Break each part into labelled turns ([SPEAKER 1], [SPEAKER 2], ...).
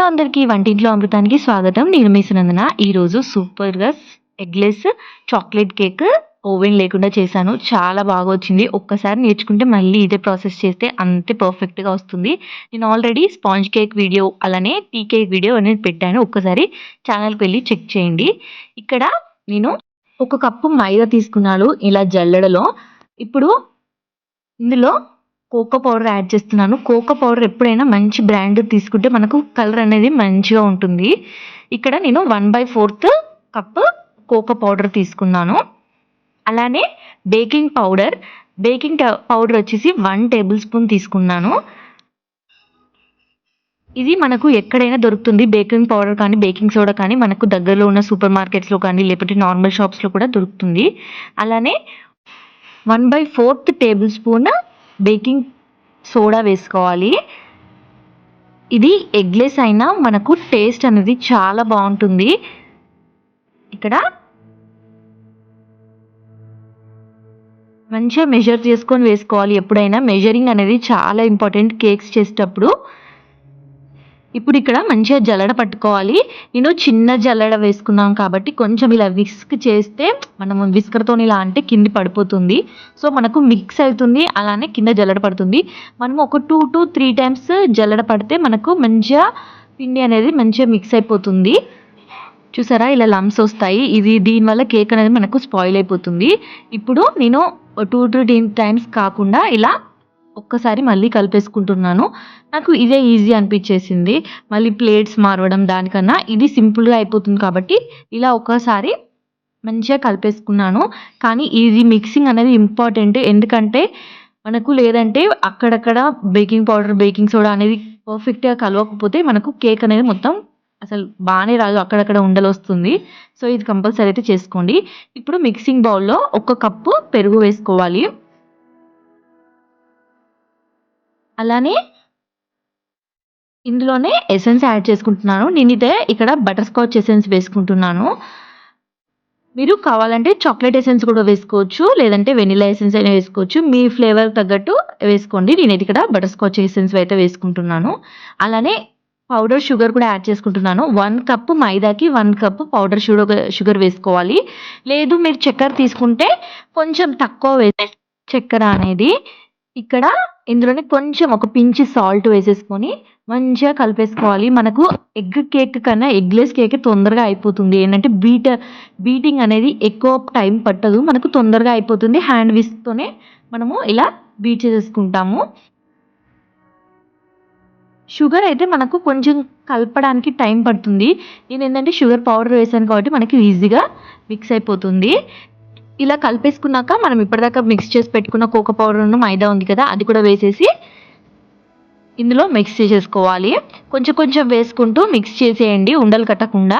[SPEAKER 1] Hello అందరికీ వంటింట్లో అమృతానికి స్వాగతం. నేను మీ సునందన. ఈరోజు సూపర్గా ఎగ్లెస్ చాక్లెట్ కేక్ ఓవెన్ లేకుండా చేశాను. చాలా బాగా వచ్చింది. ఒక్కసారి నేర్చుకుంటే మళ్ళీ ఇదే ప్రాసెస్ చేస్తే అంతే పర్ఫెక్ట్గా వస్తుంది. నేను ఆల్రెడీ స్పాంజ్ కేక్ వీడియో అలానే టీ కేక్ వీడియో అనేది పెట్టాను. ఒక్కసారి ఛానల్కి వెళ్ళి చెక్ చేయండి. ఇక్కడ నేను ఒక కప్పు మైదా తీసుకున్నాను. ఇలా జల్లడలో. ఇప్పుడు ఇందులో కోకో పౌడర్ యాడ్ చేస్తున్నాను. కోకో పౌడర్ ఎప్పుడైనా మంచి బ్రాండ్ తీసుకుంటే మనకు కలర్ అనేది మంచిగా ఉంటుంది. ఇక్కడ నేను one by fourth cup cocoa powder తీసుకున్నాను. అలానే బేకింగ్ పౌడర్. బేకింగ్ పౌడర్ వచ్చేసి వన్ టేబుల్ స్పూన్ తీసుకున్నాను. ఇది మనకు ఎక్కడైనా దొరుకుతుంది. బేకింగ్ పౌడర్ కానీ బేకింగ్ సోడా కానీ మనకు దగ్గరలో ఉన్న సూపర్ మార్కెట్స్లో కానీ లేకపోతే నార్మల్ షాప్స్లో కూడా దొరుకుతుంది. అలానే one by fourth tablespoon baking soda వేసుకోవాలి. ఇది ఎగ్లెస్ అయినా మనకు టేస్ట్ అనేది చాలా బాగుంటుంది. ఇక్కడ మంచిగా మెజర్ చేసుకొని వేసుకోవాలి ఎప్పుడైనా. మెజరింగ్ అనేది చాలా ఇంపార్టెంట్ కేక్స్ చేసేటప్పుడు ఇప్పుడు ఇక్కడ మంచిగా జల్లడ పట్టుకోవాలి. నేను చిన్న జల్లడ వేసుకున్నాం కాబట్టి కొంచెం ఇలా విస్క్ చేస్తే మనం విస్కర్తో ఇలా అంటే కింద పడిపోతుంది. సో మనకు మిక్స్ అవుతుంది అలానే కింద జల్లడ పడుతుంది. మనం ఒక టూ టు త్రీ టైమ్స్ జల్లడ పడితే మనకు మంచిగా పిండి అనేది మంచిగా మిక్స్ అయిపోతుంది. చూసారా? ఇలా లమ్స్ వస్తాయి. ఇది దీనివల్ల కేక్ అనేది మనకు స్పాయిల్ అయిపోతుంది. ఇప్పుడు నేను టూ టు టైమ్స్ కాకుండా ఇలా ఒక్కసారి మళ్ళీ కలిపేసుకుంటున్నాను. నాకు ఇదే ఈజీ అనిపించేసింది. మళ్ళీ ప్లేట్స్ మారవడం దానికన్నా ఇది సింపుల్గా అయిపోతుంది కాబట్టి ఇలా ఒక్కసారి మంచిగా కలిపేసుకున్నాను. కానీ ఇది మిక్సింగ్ అనేది ఇంపార్టెంట్. ఎందుకంటే మనకు లేదంటే అక్కడక్కడ బేకింగ్ పౌడర్ బేకింగ్ సోడా అనేది పర్ఫెక్ట్గా కలవకపోతే మనకు కేక్ అనేది మొత్తం అసలు బాగానే రాదు. అక్కడక్కడ ఉండలు వస్తుంది. సో ఇది కంపల్సరీ అయితే చేసుకోండి. ఇప్పుడు మిక్సింగ్ బౌల్లో ఒక కప్పు పెరుగు వేసుకోవాలి. అలానే ఇందులోనే ఎసెన్స్ యాడ్ చేసుకుంటున్నాను. నేనైతే ఇక్కడ బటర్ స్కాచ్ ఎసెన్స్ వేసుకుంటున్నాను. మీరు కావాలంటే చాక్లెట్ ఎసెన్స్ కూడా వేసుకోవచ్చు లేదంటే వెనిలా ఎసెన్స్ అయినా వేసుకోవచ్చు. మీ ఫ్లేవర్ తగ్గట్టు వేసుకోండి. నేనైతే ఇక్కడ బటర్ స్కాచ్ ఎసెన్స్ అయితే వేసుకుంటున్నాను. అలానే పౌడర్ షుగర్ కూడా యాడ్ చేసుకుంటున్నాను. One cup మైదాకి one cup powder sugar sugar వేసుకోవాలి. లేదు మీరు చక్కెర తీసుకుంటే కొంచెం తక్కువ వేసే చక్కెర అనేది ఇక్కడ ఇందులోనే కొంచెం ఒక పించ్ సాల్ట్ వేసేసుకొని మంచిగా కలిపేసుకోవాలి. మనకు ఎగ్ కేక్ కన్నా ఎగ్లెస్ కేక్ తొందరగా అయిపోతుంది. ఏంటంటే బీటర్ బీటింగ్ అనేది ఎక్కువ టైం పట్టదు. మనకు తొందరగా అయిపోతుంది. హ్యాండ్ విస్క్తోనే మనము ఇలా బీట్ చేసేసుకుంటాము. షుగర్ అయితే మనకు కొంచెం కలపడానికి టైం పడుతుంది. నేను ఏంటంటే షుగర్ పౌడర్ వేసాను కాబట్టి మనకి ఈజీగా మిక్స్ అయిపోతుంది. ఇలా కలిపేసుకున్నాక మనం ఇప్పటిదాకా మిక్స్ చేసి పెట్టుకున్న కోకో పౌడర్ను మైదా ఉంది కదా అది కూడా వేసేసి ఇందులో మిక్స్ చేసేసుకోవాలి. కొంచెం కొంచెం వేసుకుంటూ మిక్స్ చేసేయండి ఉండలు కట్టకుండా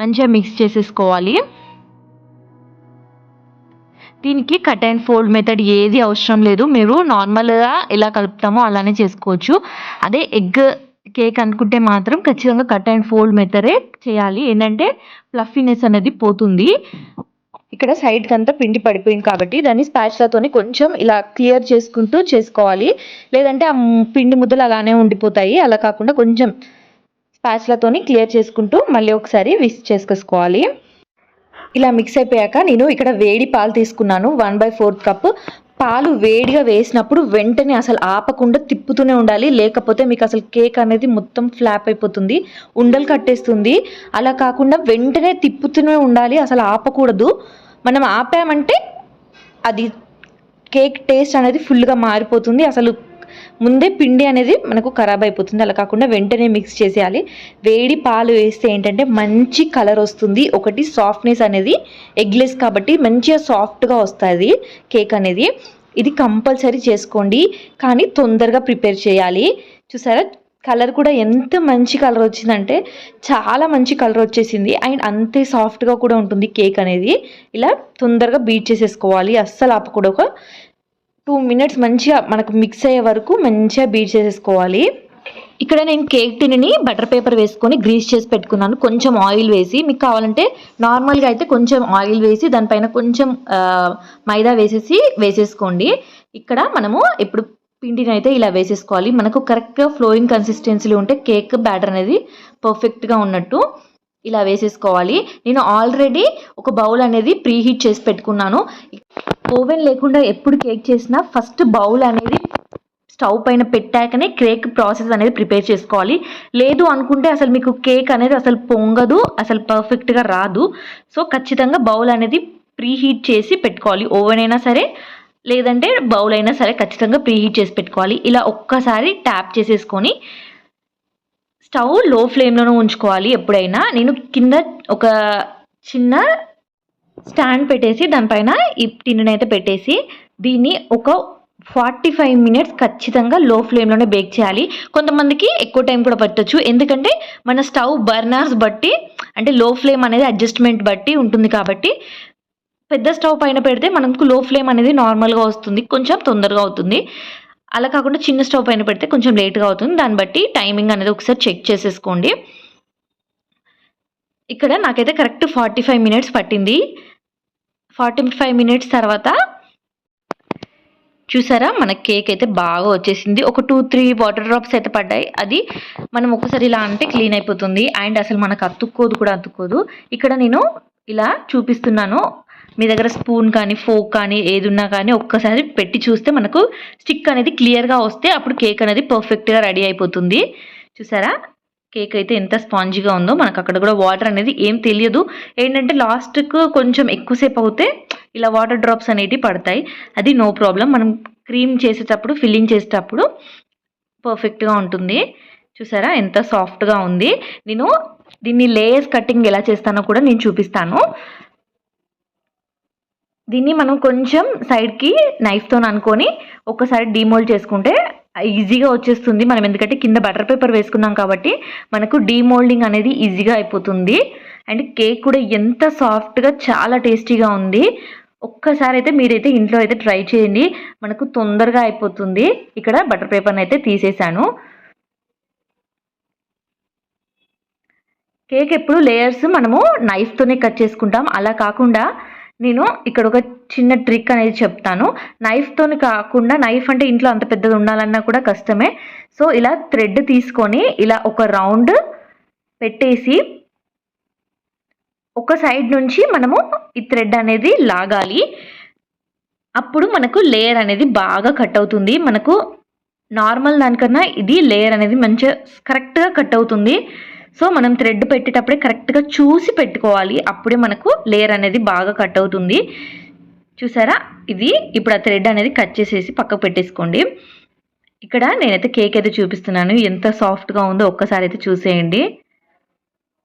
[SPEAKER 1] మంచిగా మిక్స్ చేసేసుకోవాలి. దీనికి కట్ అండ్ ఫోల్డ్ మెథడ్ ఏది అవసరం లేదు. మీరు నార్మల్గా ఎలా కలుపుతామో అలానే చేసుకోవచ్చు. అదే ఎగ్ కేక్ అనుకుంటే మాత్రం ఖచ్చితంగా కట్ అండ్ ఫోల్డ్ మెథడే చేయాలి. ఏంటంటే ఫ్లఫీనెస్ అనేది పోతుంది. ఇక్కడ సైడ్కి అంతా పిండి పడిపోయింది కాబట్టి దాన్ని స్పాచ్లతోని కొంచెం ఇలా క్లియర్ చేసుకుంటూ చేసుకోవాలి. లేదంటే ఆ పిండి ముద్దలు అలానే ఉండిపోతాయి. అలా కాకుండా కొంచెం స్పాచ్లతోని క్లియర్ చేసుకుంటూ మళ్ళీ ఒకసారి విస్ చేసుకోవాలి ఇలా మిక్స్ అయిపోయాక నేను ఇక్కడ వేడి పాలు తీసుకున్నాను. వన్ బై ఫోర్త్ కప్ పాలు వేడిగా వేసినప్పుడు వెంటనే అసలు ఆపకుండా తిప్పుతూనే ఉండాలి. లేకపోతే మీకు అసలు కేక్ అనేది మొత్తం ఫ్లాప్ అయిపోతుంది. ఉండలు కట్టేస్తుంది. అలా కాకుండా వెంటనే తిప్పుతూనే ఉండాలి. అసలు ఆపకూడదు. మనం ఆపామంటే అది కేక్ టేస్ట్ అనేది ఫుల్గా మారిపోతుంది. అసలు ముందే పిండి అనేది మనకు ఖరాబ్ అయిపోతుంది. అలా కాకుండా వెంటనే మిక్స్ చేసేయాలి. వేడి పాలు వేస్తే ఏంటంటే మంచి కలర్ వస్తుంది. ఒకటి సాఫ్ట్నెస్ అనేది ఎగ్లెస్ కాబట్టి మంచిగా సాఫ్ట్గా వస్తుంది కేక్ అనేది. ఇది కంపల్సరీ చేసుకోండి. కానీ తొందరగా ప్రిపేర్ చేయాలి. చూసారా? కలర్ కూడా ఎంత మంచి కలర్ వచ్చిందంటే చాలా మంచి కలర్ వచ్చేసింది. అండ్ అంతే సాఫ్ట్గా కూడా ఉంటుంది కేక్ అనేది. ఇలా తొందరగా బీట్ చేసేసుకోవాలి. అస్సలు ఆపకూడదు. ఒక టూ మినిట్స్ మంచిగా మనకు మిక్స్ అయ్యే వరకు మంచిగా బీట్ చేసేసుకోవాలి. ఇక్కడ నేను కేక్ టిన్ని బటర్ పేపర్ వేసుకొని గ్రీస్ చేసి పెట్టుకున్నాను. కొంచెం ఆయిల్ వేసి మీకు కావాలంటే నార్మల్గా అయితే కొంచెం ఆయిల్ వేసి దానిపైన కొంచెం మైదా వేసేసి వేసేసుకోండి. ఇక్కడ మనము ఇప్పుడు పిండిని అయితే ఇలా వేసేసుకోవాలి. మనకు కరెక్ట్గా ఫ్లోయింగ్ కన్సిస్టెన్సీలో ఉంటే కేక్ బ్యాటర్ అనేది పర్ఫెక్ట్గా ఉన్నట్టు ఇలా వేసేసుకోవాలి. నేను ఆల్రెడీ ఒక బౌల్ అనేది ప్రీ హీట్ చేసి పెట్టుకున్నాను. ఓవెన్ లేకుండా ఎప్పుడు కేక్ చేసినా ఫస్ట్ బౌల్ అనేది స్టవ్ పైన పెట్టాకనే కేక్ ప్రాసెస్ అనేది ప్రిపేర్ చేసుకోవాలి. లేదు అనుకుంటే అసలు మీకు కేక్ అనేది అసలు పొంగదు అసలు పర్ఫెక్ట్గా రాదు. సో ఖచ్చితంగా బౌల్ అనేది ప్రీ హీట్ చేసి పెట్టుకోవాలి. ఓవెన్ అయినా సరే లేదంటే బౌల్ అయినా సరే ఖచ్చితంగా ప్రీహీట్ చేసి పెట్టుకోవాలి. ఇలా ఒక్కసారి ట్యాప్ చేసేసుకొని స్టవ్లో ఫ్లేమ్లోనే ఉంచుకోవాలి ఎప్పుడైనా. నేను కింద ఒక చిన్న స్టాండ్ పెట్టేసి దానిపైన ఈ టిన్నుని పెట్టేసి దీన్ని ఒక ఫార్టీ ఫైవ్ మినిట్స్ ఖచ్చితంగా లో ఫ్లేమ్లోనే బేక్ చేయాలి. కొంతమందికి ఎక్కువ టైం కూడా పట్టచ్చు. ఎందుకంటే మన స్టవ్ బర్నర్స్ బట్టి అంటే లో ఫ్లేమ్ అనేది అడ్జస్ట్మెంట్ బట్టి ఉంటుంది కాబట్టి పెద్ద స్టవ్ పైన పెడితే మనకు లో ఫ్లేమ్ అనేది నార్మల్గా వస్తుంది. కొంచెం తొందరగా అవుతుంది. అలా కాకుండా చిన్న స్టవ్ పైన పెడితే కొంచెం లేట్గా అవుతుంది. దాన్ని బట్టి టైమింగ్ అనేది ఒకసారి చెక్ చేసేసుకోండి. ఇక్కడ నాకైతే కరెక్ట్ ఫార్టీ ఫైవ్ మినిట్స్ పట్టింది. ఫార్టీ ఫైవ్ మినిట్స్ తర్వాత చూసారా? మన కేక్ అయితే బాగా వచ్చేసింది. ఒక టూ త్రీ వాటర్ డ్రాప్స్ అయితే పడ్డాయి. అది మనం ఒకసారి ఇలా అంటే క్లీన్ అయిపోతుంది. అండ్ అసలు మనకు అతుక్కోదు కూడా అతుక్కోదు. ఇక్కడ నేను ఇలా చూపిస్తున్నాను. మీ దగ్గర స్పూన్ కానీ ఫోక్ కానీ ఏది ఉన్నా కానీ ఒక్కసారి పెట్టి చూస్తే మనకు స్టిక్ అనేది క్లియర్గా వస్తే అప్పుడు కేక్ అనేది పర్ఫెక్ట్గా రెడీ అయిపోతుంది. చూసారా? కేక్ అయితే ఎంత స్పాంజీగా ఉందో మనకు అక్కడ కూడా వాటర్ అనేది ఏం తెలియదు. ఏంటంటే లాస్ట్కు కొంచెం ఎక్కువసేపు అవుతే ఇలా వాటర్ డ్రాప్స్ అనేవి పడతాయి. అది నో ప్రాబ్లం మనం క్రీమ్ చేసేటప్పుడు ఫిల్లింగ్ చేసేటప్పుడు పర్ఫెక్ట్గా ఉంటుంది. చూసారా? ఎంత సాఫ్ట్గా ఉంది. నేను దీన్ని లేయర్స్ కటింగ్ ఎలా చేస్తానో కూడా నేను చూపిస్తాను. దీన్ని మనం కొంచెం సైడ్కి నైఫ్తో అనుకొని ఒక్కసారి డీమోల్డ్ చేసుకుంటే ఈజీగా వచ్చేస్తుంది. మనం ఎందుకంటే కింద బటర్ పేపర్ వేసుకున్నాం కాబట్టి మనకు డీమోల్డింగ్ అనేది ఈజీగా అయిపోతుంది. అండ్ కేక్ కూడా ఎంత సాఫ్ట్గా చాలా టేస్టీగా ఉంది. ఒక్కసారి అయితే మీరైతే ఇంట్లో అయితే ట్రై చేయండి. మనకు తొందరగా అయిపోతుంది. ఇక్కడ బటర్ పేపర్ని అయితే తీసేసాను. కేక్ ఎప్పుడు లేయర్స్ మనము నైఫ్తోనే కట్ చేసుకుంటాం. అలా కాకుండా నేను ఇక్కడ ఒక చిన్న ట్రిక్ అనేది చెప్తాను. నైఫ్తో కాకుండా నైఫ్ అంటే ఇంట్లో అంత పెద్దది ఉండాలన్నా కూడా కష్టమే. సో ఇలా థ్రెడ్ తీసుకొని ఇలా ఒక రౌండ్ పెట్టేసి ఒక సైడ్ నుంచి మనము ఈ థ్రెడ్ అనేది లాగాలి. అప్పుడు మనకు లేయర్ అనేది బాగా కట్ అవుతుంది. మనకు నార్మల్ దానికన్నా ఇది లేయర్ అనేది మంచిగా కరెక్ట్గా కట్ అవుతుంది. సో మనం థ్రెడ్ పెట్టేటప్పుడే కరెక్ట్గా చూసి పెట్టుకోవాలి. అప్పుడే మనకు లేయర్ అనేది బాగా కట్ అవుతుంది. చూసారా? ఇది ఇప్పుడు ఆ థ్రెడ్ అనేది కట్ చేసేసి పక్కకు పెట్టేసుకోండి. ఇక్కడ నేనైతే కేక్ అయితే చూపిస్తున్నాను. ఎంత సాఫ్ట్గా ఉందో ఒక్కసారి అయితే చూసేయండి.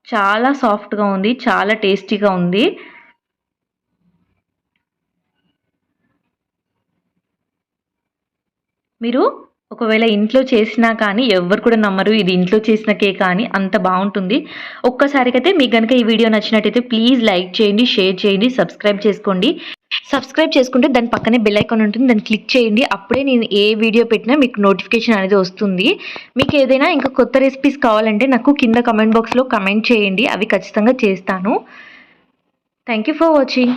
[SPEAKER 1] చాలా సాఫ్ట్గా ఉంది. చాలా టేస్టీగా ఉంది. మీరు ఒకవేళ ఇంట్లో చేసినా కానీ ఎవరు కూడా నమ్మరు ఇది ఇంట్లో చేసిన కేక్ అని అంత బాగుంటుంది. ఒక్కసారికైతే మీకు కనుక ఈ వీడియో నచ్చినట్టయితే ప్లీజ్ లైక్ చేయండి షేర్ చేయండి సబ్స్క్రైబ్ చేసుకోండి. సబ్స్క్రైబ్ చేసుకుంటే దాని పక్కనే బెల్ ఐకాన్ ఉంటుంది దాన్ని క్లిక్ చేయండి. అప్పుడే నేను ఏ వీడియో పెట్టినా మీకు నోటిఫికేషన్ అనేది వస్తుంది. మీకు ఏదైనా ఇంకా కొత్త రెసిపీస్ కావాలంటే నాకు కింద కమెంట్ బాక్స్లో కమెంట్ చేయండి అవి ఖచ్చితంగా చేస్తాను. Thank you for watching.